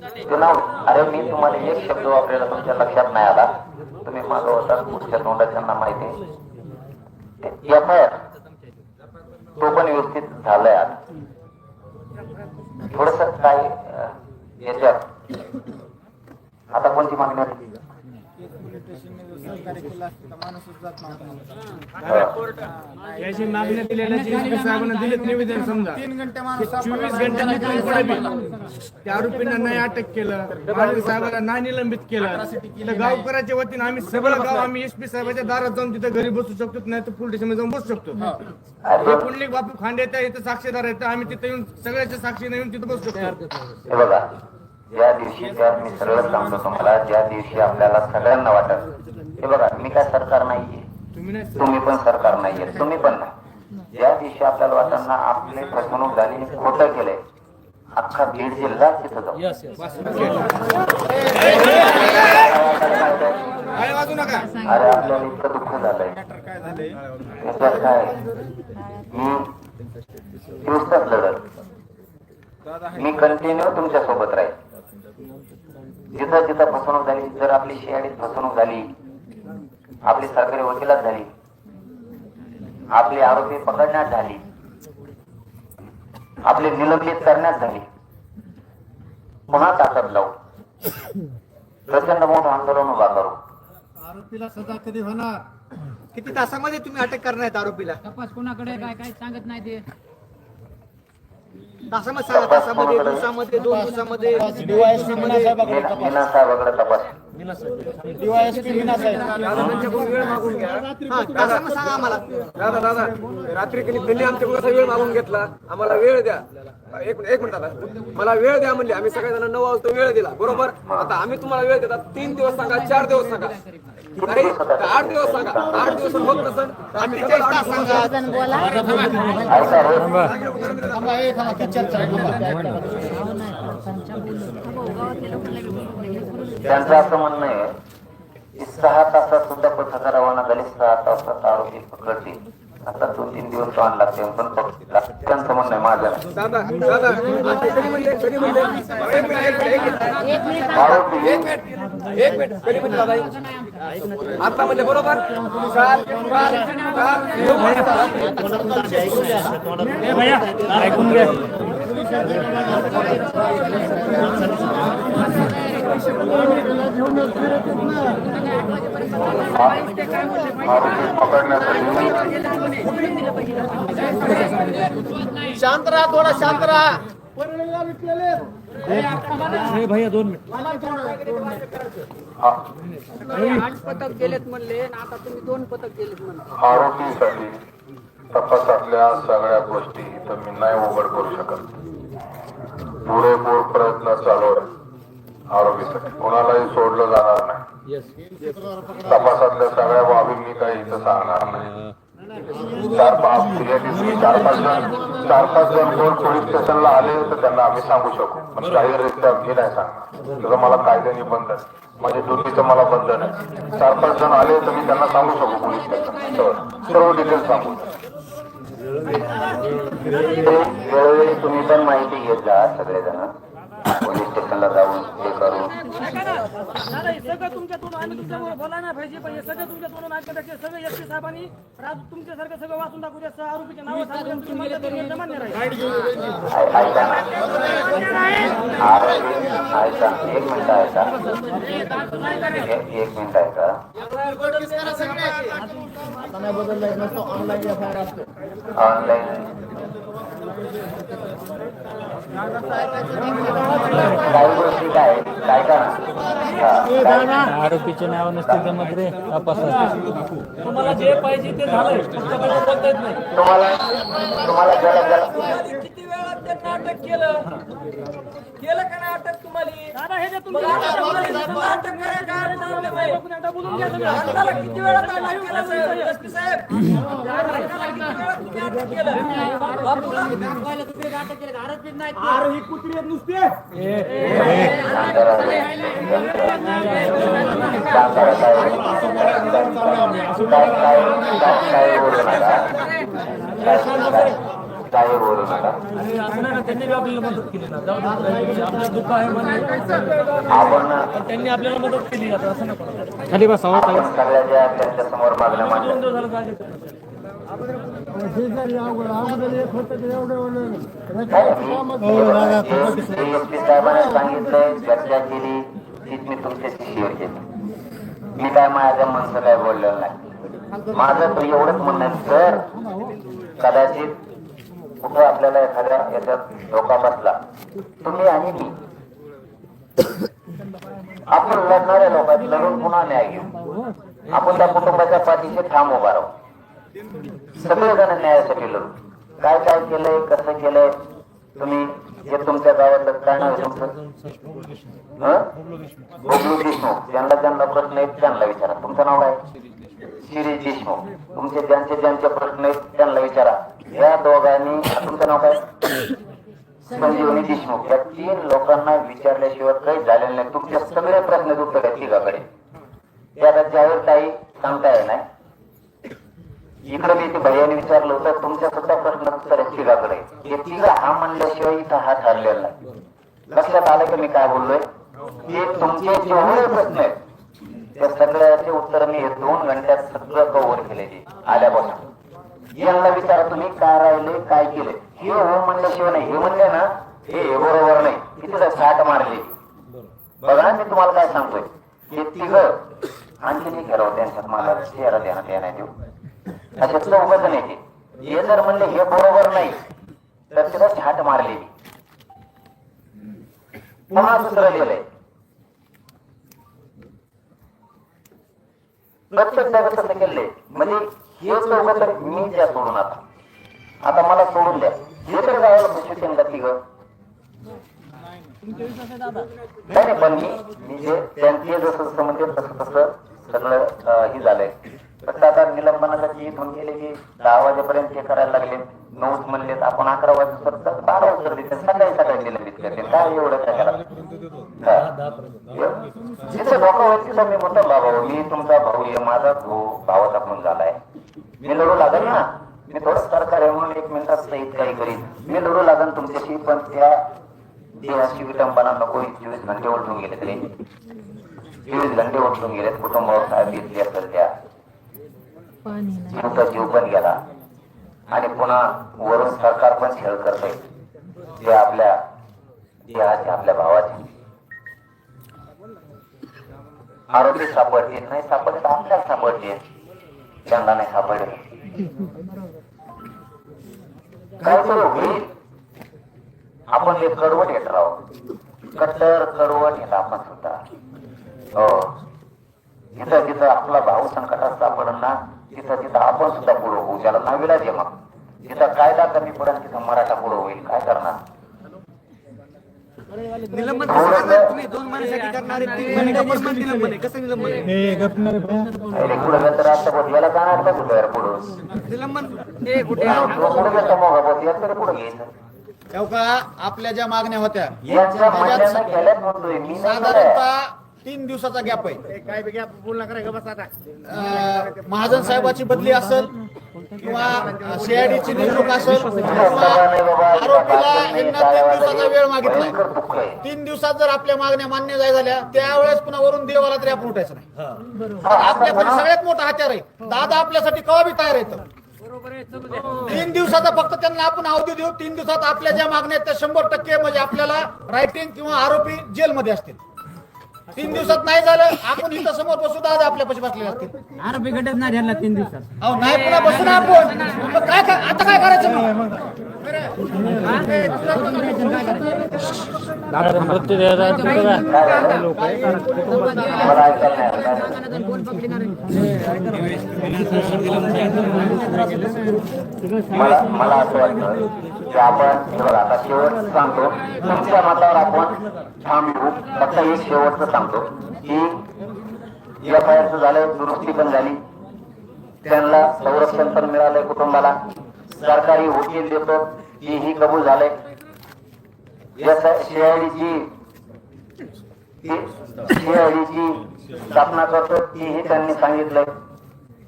अरे मी तुम्हाला एक शब्द वापरायला तुमच्या लक्षात नाही आला. तुम्ही मागं होता पुढच्या तोंडाच्यांना माहिती एफ आय आर तो पण व्यवस्थित झालाय आज. थोडस काय याच्यात आता कोणती मागणी हं. याची मागणी दिलेल्या साहेबांना दिलेत निवेदन समजा. चोवीस घंट्यांनी तुम्ही पुढे बी. त्या आरोपींना नाही अटक केलं. साहेबांना नाही निलंबित केलं. तर गावकऱ्याच्या वतीने आम्ही सगळं गाव आम्ही एसपी साहेबाच्या दारात जाऊन तिथे घरी बसू शकतो नाही तर पोलीस स्टेशन जाऊन बसू शकतो. हे. पुंडलिक बापू खांडे त्या इथं साक्षीदार आहेत आम्ही तिथे येऊन सगळ्याच्या साक्षीने येऊन तिथे बसू शकतो. बघा. ज्या दिवशी त्या मी सरळ सांगतो तुम्हाला ज्या दिवशी आपल्याला सगळ्यांना वाटत हे बघा मी काय सरकार नाहीये. तुम्ही नाही तुम्ही पण सरकार नाहीये तुम्ही पण नाही. ज्या दिवशी आपल्याला वाटताना आपली फसवणूक झाली खोटं केलंय अख्खा बीड जिल्हा तिथं जाऊ. अरे आपल्याला इतकं दुःख झालंय. त्याच्यात काय? मी दिवसात लढत. मी कंटिन्यू तुमच्यासोबत राहील जिथं जिथं फसवणूक झाली जर आपली शियाडीत फसवणूक झाली आपली सरकारी वकिलात झाली आपली आरोपी पकडण्यात झाली आपली निलंबित करण्यात झाली पुन्हा ताकद लावू. प्रचंड मोठं आंदोलन उभा करू. आरोपीला सजा कधी होणार? किती तासामध्ये तुम्ही अटक करणार आरोपीला? तपास कोणाकडे काय काय सांगत नाही ते. तासामध्ये सांगा तासामध्ये दिवसामध्ये दोन दिवसामध्ये दिवसामध्ये मीना साहेबाकडे तपास हा, दादा दादा रात्री त्यांनी आमच्याकडून वेळ मागून घेतला. आम्हाला वेळ द्या. एक एक मिनिट दादा. मला वेळ द्या म्हणले. आम्ही सगळ्या नऊ वाजता वेळ दिला. बरोबर? आता आम्ही तुम्हाला वेळ देतात. तीन दिवस सांगा चार दिवस सांगा. नाही आठ दिवस सांगा. आठ दिवस होत नसेल आम्ही चर्चा आहे, थांबा. त्यांचं असं म्हणणं आहे की सहा तासात सुद्धा पथका रवाना झाली सहा तासात आरोपी पकडली आता दोन तीन दिवस तो आणला ते पण पकडला. त्यांचं म्हणणं आहे माझं नाही. दादा दादा. आता कधी म्हणले कधी म्हणले एक मिनिट एक मिनिट एक मिनिट आरोपी एक मिनिट एक मिनिट कधी म्हणले दादा आता म्हणले बरोबर काल काल शांत राहा थोडा शांत राहा। आठ पथक गेलेत म्हणले आता तुम्ही दोन पथक गेलेत म्हणले. आरोपीसाठी तपासातल्या सगळ्या गोष्टी इथं मी नाही उघड करू शकत. पुरेपूर प्रयत्न चालू आहे आरोपी कोणालाही सोडलं जाणार नाही. तपासातल्या सगळ्या बाबी मी काही इथं सांगणार नाही. चार पाच चार पाच जण चार पाच जण कोण पोलीस स्टेशनला आले तर त्यांना आम्ही सांगू शकू. म्हणजे पण जाहीररित्या मी नाही सांगणार. त्याचं मला कायद्याने बंधन म्हणजे ड्युटीचं मला बंधन आहे चार पाच जण आले तर मी त्यांना सांगू शकू पोलीस स्टेशन सर्व डिटेल्स सांगू. वेळोवेळी तुम्ही पण माहिती घेत जा सगळेजण. पोलीस स्टेशनला जाऊन हे करून. सगळं तुमच्यातून आम्ही तुमच्यावर पाहिजे पण हे सगळं तुमच्यातून टाकले सगळं एस पी साहेबांनी राज तुमच्यासारखं सगळं वाचून टाकू द्या सहा आरोपीचे नाव ऐका एक मिनिट एक बदललाय नसतो ऑनलाईन आरोपीचे नाव नसतील तर मग रे तपासात तुम्हाला जे पाहिजे ते झालंय. तुम्हाला तुम्हाला अटक केलं. केलं का नाही अटक तुम्हाला हे तुम्ही. अंगाला किती वेळा अटक केलं साहेब? SP साहेब? अंगाला किती वेळा तुम्ही अटक केलं? बापूला काम करा काय बोलू नका आपण त्यांनी आपल्याला मदत केली असं नको त्यांच्यासमोर मागण्या साहेबांनी सांगितलंय चर्चा केली तीच मी तुमच्याशी शेअर केली मी काय माझ्या मनचं काय बोललेलं नाही. माझं तर एवढंच म्हणणं सर कदाचित कुठं आपल्याला एखाद्या याच्यात धोका बसला. तुम्ही आणि मी. आपण लढणाऱ्या लोकांत लढून पुन्हा न्याय घेऊ. आपण त्या कुटुंबाच्या पाठीशी ठाम उभा राहू. सगळेजण न्यायासाठी लढू. काय काय केलंय कसं केलंय तुम्ही जे तुमच्या गावातलं काय नाव तुमचं? बबलू देशमुख ज्यांना ज्यांना प्रश्न आहेत त्यांना विचारा. तुमचं नाव काय? श्री देशमुख तुमचे ज्यांचे ज्यांचे प्रश्न आहेत त्यांना विचारा. या दोघांनी तुमचं नाव काय? संजीवनी देशमुख. या तीन लोकांना विचारल्याशिवाय काही झालेलं नाही. तुमच्या सगळे प्रश्न उत्तर आहेत तिघाकडे. त्या आता काही सांगता येणार नाही. इकडे मी ते भैयाने विचारलं होतं तुमच्या सुद्धा प्रश्न उत्तर आहे तिघाकडे. हे तिघा हा म्हणल्याशिवाय इथं हा ठरलेला नाही. लक्षात आलं की मी काय बोललोय? हे तुमचे जेवढे प्रश्न आहेत त्या सगळ्याचे उत्तर मी दोन घंट्यात सगळं कव्हर केले. आल्यापासून. यांना विचारा तुम्ही काय राहिले काय केले? हे हो म्हणल्याशिवाय नाही. हे म्हणले ना हे बरोबर नाही. किती साठ मारली? बघा मी तुम्हाला काय सांगतोय. हे तिघ आणखी नाही ठरव त्यांच्यात मला चेहरा देण्यात येणार देऊ. अशा चौघ जण येते हे जर म्हणले हे बरोबर नाही तर तिला छाट मारलेली पुन्हा दुसरं लिहिलंय. प्रत्येक जागा तसं म्हणजे हे चौघ मी द्या सोडून आता. आता मला सोडून द्या. हे तर गावाला खुशी त्यांना तिघ नाही नाही, पण मी मी जे त्यांचे जसं जसं म्हणजे तसं तसं सगळं हे झालंय. फक्त आता निलंबनासाठी इथून गेले की दहा वाजेपर्यंत हे करायला लागले. नऊच म्हणले आपण अकरा वाजेपर्यंत बारा वाजता देते सकाळी सकाळी निलंबित करते. काय एवढं काय करा? जिथे धोका होईल मी म्हणतो बाबा मी तुमचा भाऊ आहे माझा भाऊ भावाचा फोन झालाय मी लढू लागेल ना? मी थोडं सरकार आहे म्हणून एक मिनिटात सहित काही करीन. मी लढू लागेल तुमच्याशी पण त्या देहाची विटंबना नको चोवीस घंटे उलटून गेले तरी. चोवीस घंटे उलटून गेलेत. कुटुंबावर काय घेतली असेल त्या. जीवचा जीव पण गेला. आणि पुन्हा वरून सरकार पण खेळ करते ते आपल्या देहाचे आपल्या भावाचे. आरोपी सापडतील नाही सापडले तर आपल्याला सापडतील. त्यांना नाही सापडले काय होईल आपण हे कडवट येत राहू. कट्टर कडवट येत आपण सुद्धा. हो. जिथं जिथं आपला भाऊ संकटात सापडणार ना तिथं तिथं आपण सुद्धा पुढं होऊ. त्याला आहे मग जिथं कायदा कमी पडेल तिथं मराठा पुढं होईल. काय करणार? निलंबन तुम्ही दोन महिन्यासाठी करणारे तीन महिने गप्प निलंबन आहे? कसं निलंबन आहे? अरे पुढं गेलं तर आता बोल याला जाणार का कुठं यार पुढं? निलंबन. हे कुठे? पुढे गेलं मोगा बोल यात तरी पुढे घ्यायचं तेव्हा का आपल्या ज्या मागण्या होत्या. साधारणतः तीन दिवसाचा गॅप आहे. काय बी गॅप बोल नका रे, बस आता. अं, महाजन साहेबाची बदली असेल किंवा सीआयडीची नेमणूक असेल किंवा आरोपीला यांना तीन दिवसाचा वेळ आहे तीन दिवसात जर आपल्या मागण्या मान्य नाही झाल्या त्यावेळेस पुन्हा वरून देवाला तरी आपण उठायचं नाही. आपल्याकडे सगळ्यात मोठा हत्यार आहे. दादा आपल्यासाठी कवा बी तयार येतं तीन दिवसाचा फक्त त्यांना आपण अवधी देऊ तीन दिवसात आपल्या ज्या मागण्या आहेत त्या शंभर टक्के म्हणजे आपल्याला रायटिंग किंवा आरोपी जेलमध्ये असतील. तीन दिवसात नाही झालं. आपण इथं समोर बसू दादा आपल्या पैसे बसलेले असतील. आरोपी गटच नाही झाला तीन दिवसात. अहो नाही पुन्हा बसू ना आपण. मग काय काय- आता काय करायचं मग? मला मला असं वाटतं की आपण हे बघा, आता शेवट सांगतो तुमच्या मतावर आपण ठाम येऊ फक्त एक शेवटचं सांगतो की एफ आय आरचं झालं दुरुस्ती पण झाली. त्यांना संरक्षण पण मिळालंय कुटुंबाला. सरकारी वकील देतो ही कबूल झालंय. सीआयडीची सीआयडीची स्थापना करतो तीही त्यांनी सांगितलंय.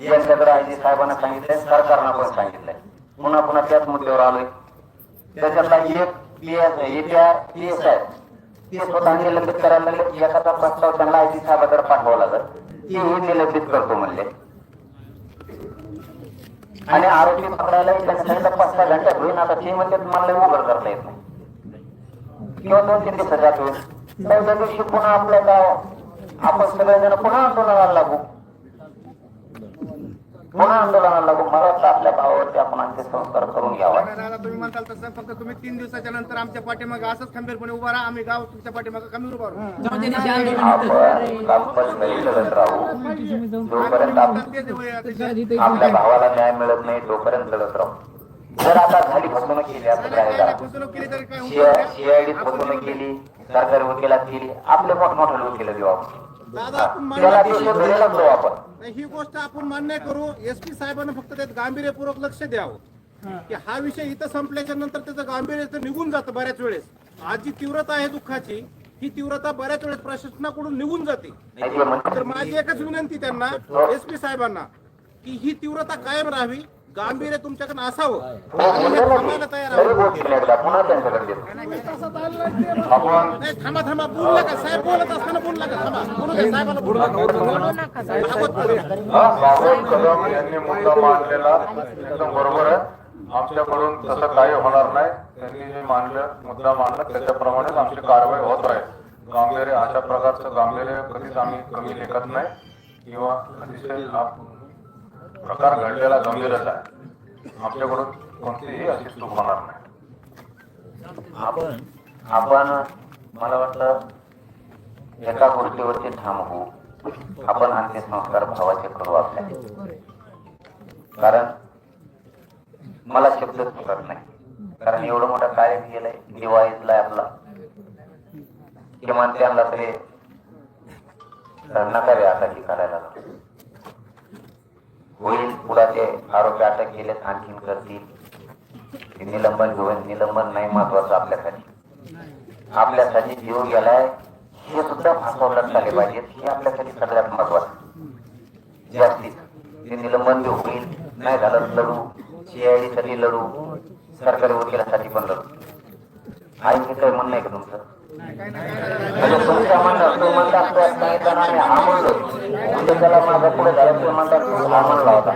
यांच्याकडे आयजी साहेबांना सांगितलंय सरकारनं पण सांगितलंय. पुन्हा पुन्हा त्याच मुद्द्यावर आलोय. त्याच्यातला एक येत्या पीएस आहे ते स्वतः निलंबित करायला लागले एखादा प्रस्ताव त्यांना आय टी साहेबाकडे पाठवावा लागत ते हे निलंबित करतो म्हणले. आणि आरोपी पकडायला त्यांनी पाच सहा घंट्यात होईल आता ते म्हणजे तुम्हाला उघड करता येत नाही. किंवा दोन तीन दिवसात होईल. चौथ्या दिवशी पुन्हा आपल्या गाव आपण सगळेजण पुन्हा आंदोलनाला लागू. पुन्हा आंदोलनाला लागू वाटतं आपल्या गावावरती आपण अंत्यसंस्कार करून घ्यावा. दादा तुम्ही म्हणताल तसं. फक्त तुम्ही तीन दिवसाच्या नंतर आमच्या पाठीमागे असंच खंबीरपणे उभा राहा. आम्ही गाव तुमच्या पाठीमागे कमी उभा राहू. आपण कंपल्सरी लढत राहू. जोपर्यंत आप- तेच वय अतिशय आपल्या भावाला न्याय मिळत नाही तोपर्यंत लढत राहू. जर आता झाली फसवणूक केली असं काय सीआयडी फसवणूक केली सरकारी वकिलात केली आपले मोठमोठे वकील देऊ आपण. दादा आपण मान्य आपण. ही गोष्ट आपण मान्य करू. एस पी साहेबांना फक्त त्यात गांभीर्यपूर्वक लक्ष द्यावं. की हा विषय इथं संपल्याच्या नंतर त्याचं गांभीर्य तर निघून जातं बऱ्याच वेळेस. आज जी तीव्रता आहे दुःखाची ही तीव्रता बऱ्याच वेळेस प्रशासनाकडून निघून जाते. म्हणतात तर माझी एकच विनंती त्यांना एस पी साहेबांना की ही तीव्रता कायम राहावी. गांभीर्य तुमच्याकडे असावं. आणि हे थांबायला तयार तरी आहोत नाही थांबा थांबा. बोलू नका. साहेब बोलत असताना बोलू नका. थांबा. बोलू नका. साहेबाला बोलू नका भागवत बोलू नका. बाबासाहेब कदम यांनी मुद्दा मांडलेला. एकदम बरोबर आहे. आमच्याकडून तसं काही होणार नाही. त्यांनी जे मांडलं मुद्दा मांडला त्याच्याप्रमाणेच आमची कारवाई होत आहे गांभीर्य अशा प्रकारचं गांभीर्य कधीच आम्ही कमी लेखत नाही. किंवा अतिशय प्रकार घडलेला गंभीरच आहे. आमच्याकडून कोणतीही अशी चूक होणार नाही. आपण आपण मला वाटतं एका गोष्टीवरती ठाम होऊ. आपण अंत्यसंस्कार भावाचे करू आपल्या. कारण मला शब्द सुचत नाही. कारण एवढं मोठं कार्य केलंय दिवाळीतला आपला. किमान त्यांना तरी नकारे ही करायला लागतो होईल पुढे आरोपी अटक केलेत आणखीन करतील. ते निलंबन घेऊन निलंबन नाही महत्वाचं आपल्यासाठी. आपल्यासाठी जीव गेलाय हे सुद्धा फासवण्यात आले पाहिजेत. हे आपल्यासाठी सगळ्यात महत्वाचं. जास्तीत. ते निलंबन बी होईल. नाही झालं लढू. सीआयडी साठी लढू. सरकारी वकिलासाठी पण लढू. आहे हे काही म्हणणं आहे का तुमचं? म्हणजे तुमच्या म्हणतात म्हणजे त्याला पुढे ते म्हणतात तू होता.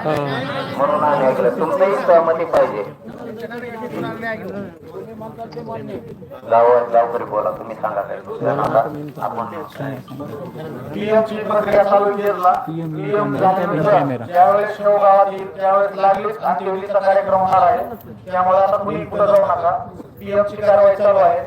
म्हणून आम्ही ऐकलं. तुमचंही सहमती पाहिजे. गाव गावकरी बोला तुम्ही सांगा काय. दुसऱ्या नका प्रक्रिया चालू केली ना पीएम झाल्यानंतर ज्यावेळेस शेव गावात येईल त्यावेळेस लागलीच अंत्यविधीचा कार्यक्रम होणार आहे. त्यामुळे आता कुणी कुठं जाऊ नका. पीएमची कारवाई चालू आहे.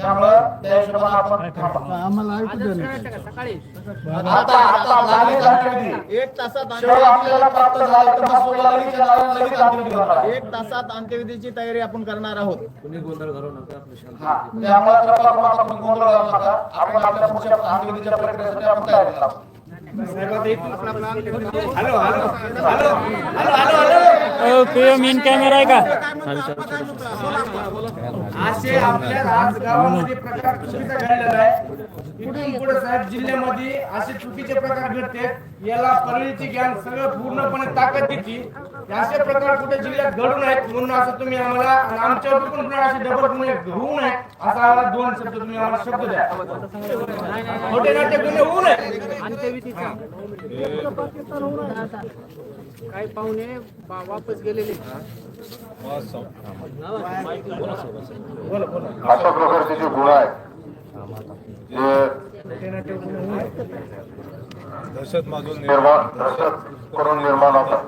त्यामुळं त्या हिशोबाने आपण थांबा. सकाळी? आता आता लागेल अंत्यविधी एक तासात शेव आपल्याला प्राप्त झाला तर मसूरला लगेच येणार आहे, लगेच अंत्यविधी होणार आहे. एक तासात अंत्यविधीची तयारी आपण करणार आहोत. हा, त्यामुळे कृपा करून आपण गोंधळ घालू नका. आपण आपल्या पुढच्या अंत्यविधीच्या प्रक्रियेसाठी आपण तयारी लावू hello hello hello hello hello. PM main camera आहे का? इथून पुढे साहेब जिल्ह्यामध्ये असे चुकीचे प्रकार घडते. याला परळीची गॅंग सगळं पूर्णपणे ताकद देते. असे प्रकार कुठे जिल्ह्यात घडू नयेत म्हणून असं तुम्ही आम्हाला आमच्यावर पण पुन्हा असे डबल गुन्हे होऊ नये असा आम्हाला दोन शब्द तुम्ही आम्हाला शब्द द्या. खोटे नाट्य गुन्हे होऊ नये काही पाहुणे वापस गेलेले. अशा प्रकारचे जे गुन्हे आहेत दहशत करून निर्माण होतात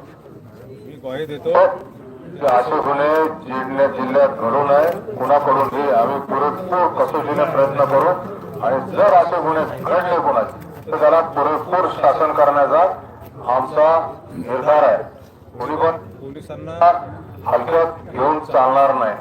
ते असे गुन्हे जिल्ह्या जिल्ह्यात घडू नये. कुणाकडूनही आम्ही पुरेपूर कसोशीने प्रयत्न करू. आणि जर असे गुन्हे घडले कुणाचे तर त्याला पुरेपूर शासन करण्याचा आमचा निर्धार आहे. कोणी पण पोलिसांना हलक्यात घेऊन चालणार नाही.